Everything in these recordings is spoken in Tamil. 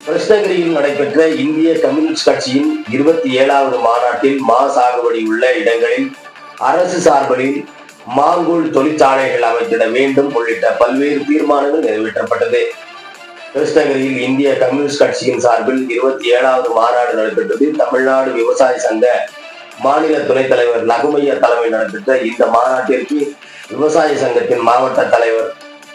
கிருஷ்ணகிரியில் நடைபெற்ற இந்திய கம்யூனிஸ்ட் கட்சியின் இருபத்தி ஏழாவது மாநாட்டில் மா சாகுபடி உள்ள இடங்களில் அரசு சார்பில் மாங்கூழ் தொழிற்சாலைகள் அமைத்திட வேண்டும் உள்ளிட்ட பல்வேறு தீர்மானங்கள் நிறைவேற்றப்பட்டது. கிருஷ்ணகிரியில் இந்திய கம்யூனிஸ்ட் கட்சியின் சார்பில் இருபத்தி ஏழாவது மாநாடு நடைபெற்றது. தமிழ்நாடு விவசாய சங்க மாநில துணைத் தலைவர் லகுமையா தலைமையில் நடைபெற்ற இந்த மாநாட்டிற்கு விவசாய சங்கத்தின் மாவட்ட தலைவர்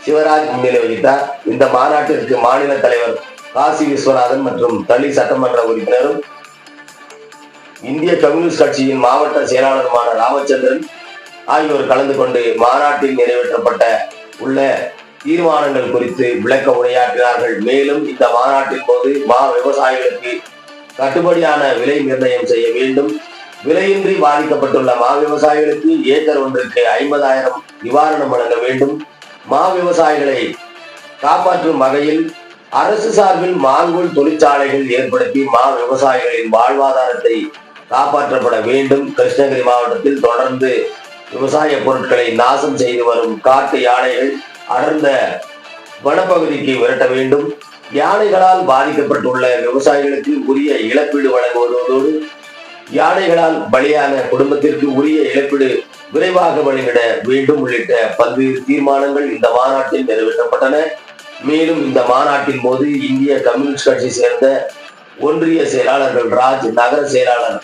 சிவராஜ் முன்னிலை வகித்தார். இந்த மாநாட்டிற்கு மாநில தலைவர் காசி விஸ்வநாதன் மற்றும் தளி சட்டமன்ற உறுப்பினரும் இந்திய கம்யூனிஸ்ட் கட்சியின் மாவட்ட செயலாளருமான ராமச்சந்திரன் ஆகியோர் கலந்து கொண்டு மாநாட்டில் நிறைவேற்றப்பட்ட உள்ள தீர்மானங்கள் குறித்து விளக்க உரையாற்றினார்கள். மேலும் இந்த மாநாட்டின் போது மா விவசாயிகளுக்கு கட்டுப்படியான விலை நிர்ணயம் செய்ய வேண்டும். விலையின்றி பாதிக்கப்பட்டுள்ள மா விவசாயிகளுக்கு ஏக்கர் ஒன்றுக்கு ஐம்பதாயிரம் நிவாரணம் வழங்க வேண்டும். மா விவசாயிகளை காப்பாற்றும் வகையில் அரசு சார்பில் மாங்கூழ் தொழிற்சாலைகள் ஏற்படுத்தி மா விவசாயிகளின் வாழ்வாதாரத்தை காப்பாற்றப்பட வேண்டும். கிருஷ்ணகிரி மாவட்டத்தில் தொடர்ந்து விவசாய பொருட்களை நாசம் செய்து வரும் காட்டு யானைகள் அடர்ந்த வனப்பகுதிக்கு விரட்ட வேண்டும். யானைகளால் பாதிக்கப்பட்டுள்ள விவசாயிகளுக்கு உரிய இழப்பீடு வழங்குவதோடு யானைகளால் பலியான குடும்பத்திற்கு உரிய இழப்பீடு விரைவாக வழங்கிட வேண்டும் உள்ளிட்ட பல்வேறு தீர்மானங்கள் இந்த மாநாட்டில் நிறைவேற்றப்பட்டன. மேலும் இந்த மாநாட்டின் போது இந்திய கம்யூனிஸ்ட் கட்சி சேர்ந்த ஒன்றிய செயலாளர்கள் ராஜ் நகர செயலாளர்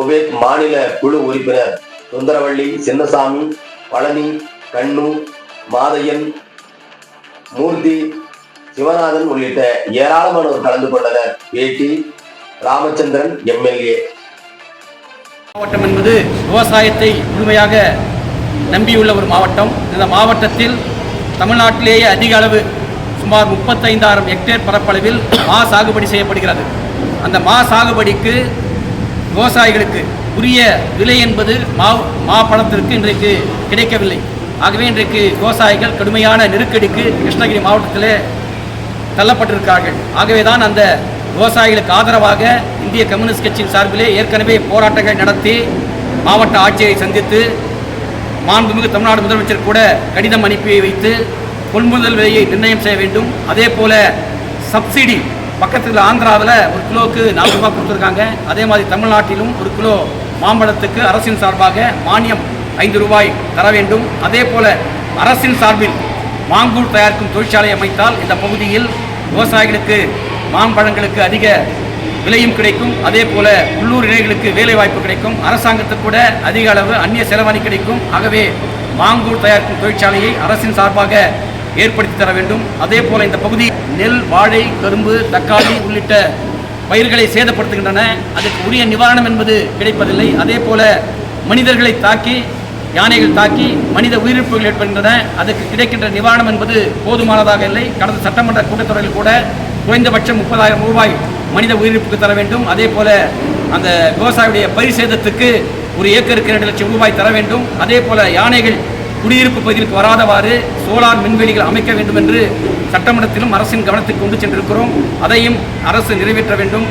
உபேத் மாநில குழு உறுப்பினர் சுந்தரவள்ளி சின்னசாமி பழனி கண்ணு மாதையன் மூர்த்தி சிவநாதன் உள்ளிட்ட ஏராளமானோர் கலந்து கொண்டனர். பேட்டி ராமச்சந்திரன் எம்எல்ஏ. மாவட்டம் என்பது விவசாயத்தை முழுமையாக நம்பியுள்ள ஒரு மாவட்டம். இந்த மாவட்டத்தில் தமிழ்நாட்டிலேயே அதிக அளவு சுமார் முப்பத்தைந்தாயிரம் ஹெக்டேர் பரப்பளவில் மா சாகுபடி செய்யப்படுகிறது. அந்த மா சாகுபடிக்கு விவசாயிகளுக்கு உரிய விலை என்பது மா மா பழத்திற்கு இன்றைக்கு கிடைக்கவில்லை. ஆகவே இன்றைக்கு விவசாயிகள் கடுமையான நெருக்கடிக்கு கிருஷ்ணகிரி மாவட்டத்தில் தள்ளப்பட்டிருக்கிறார்கள். ஆகவே தான் அந்த விவசாயிகளுக்கு ஆதரவாக இந்திய கம்யூனிஸ்ட் கட்சியின் சார்பிலே ஏற்கனவே போராட்டங்கள் நடத்தி மாவட்ட ஆட்சியரை சந்தித்து மாண்புமிகு தமிழ்நாடு முதலமைச்சர் கூட கடிதம் அனுப்பி வைத்து கொள்முதல் விலையை நிர்ணயம் செய்ய வேண்டும். அதே போல சப்சிடி பக்கத்தில் ஆந்திராவில் ஒரு கிலோவுக்கு நாலு ரூபாய் கொடுத்துருக்காங்க. அதே மாதிரி தமிழ்நாட்டிலும் ஒரு கிலோ மாம்பழத்துக்கு அரசின் சார்பாக மானியம் ஐந்து ரூபாய் தர வேண்டும். அதே போல அரசின் சார்பில் மாங்கூழ் தயாரிக்கும் தொழிற்சாலை அமைத்தால் இந்த பகுதியில் விவசாயிகளுக்கு மாம்பழங்களுக்கு அதிக விலையும் கிடைக்கும். அதே போல உள்ளூர் இணைகளுக்கு வேலை வாய்ப்பு கிடைக்கும். அரசாங்கத்துக்கு கூட அதிக அளவு அந்நிய செலவணி கிடைக்கும். ஆகவே மாங்கூர் தயாரிக்கும் தொழிற்சாலையை அரசின் சார்பாக ஏற்படுத்தி தர வேண்டும். அதே போல இந்த பகுதி நெல் வாழை கரும்பு தக்காளி உள்ளிட்ட பயிர்களை சேதப்படுத்துகின்றன. அதுக்கு உரிய நிவாரணம் என்பது கிடைப்பதில்லை. அதே போல மனிதர்களை தாக்கி யானைகள் தாக்கி மனித உயிரிழப்புகள் ஏற்படுகின்றன. அதுக்கு கிடைக்கின்ற நிவாரணம் என்பது போதுமானதாக இல்லை. கடந்த சட்டமன்ற கூட்டத்தொடரில் கூட குறைந்தபட்சம் முப்பதாயிரம் ரூபாய் மனித உயிரிழப்புக்கு தர வேண்டும். அதே போல அந்த விவசாயியுடைய பரிசேதத்துக்கு ஒரு ஏக்கருக்கு இரண்டு லட்சம் ரூபாய் தர வேண்டும். அதே போல யானைகள் குடியிருப்பு பகுதிகளுக்கு வராதவாறு சோலார் மின்வெளிகள் அமைக்க வேண்டும் என்று சட்டமன்றத்திலும் அரசின் கவனத்துக்கு கொண்டு சென்றிருக்கிறோம். அதையும் அரசு நிறைவேற்ற வேண்டும்.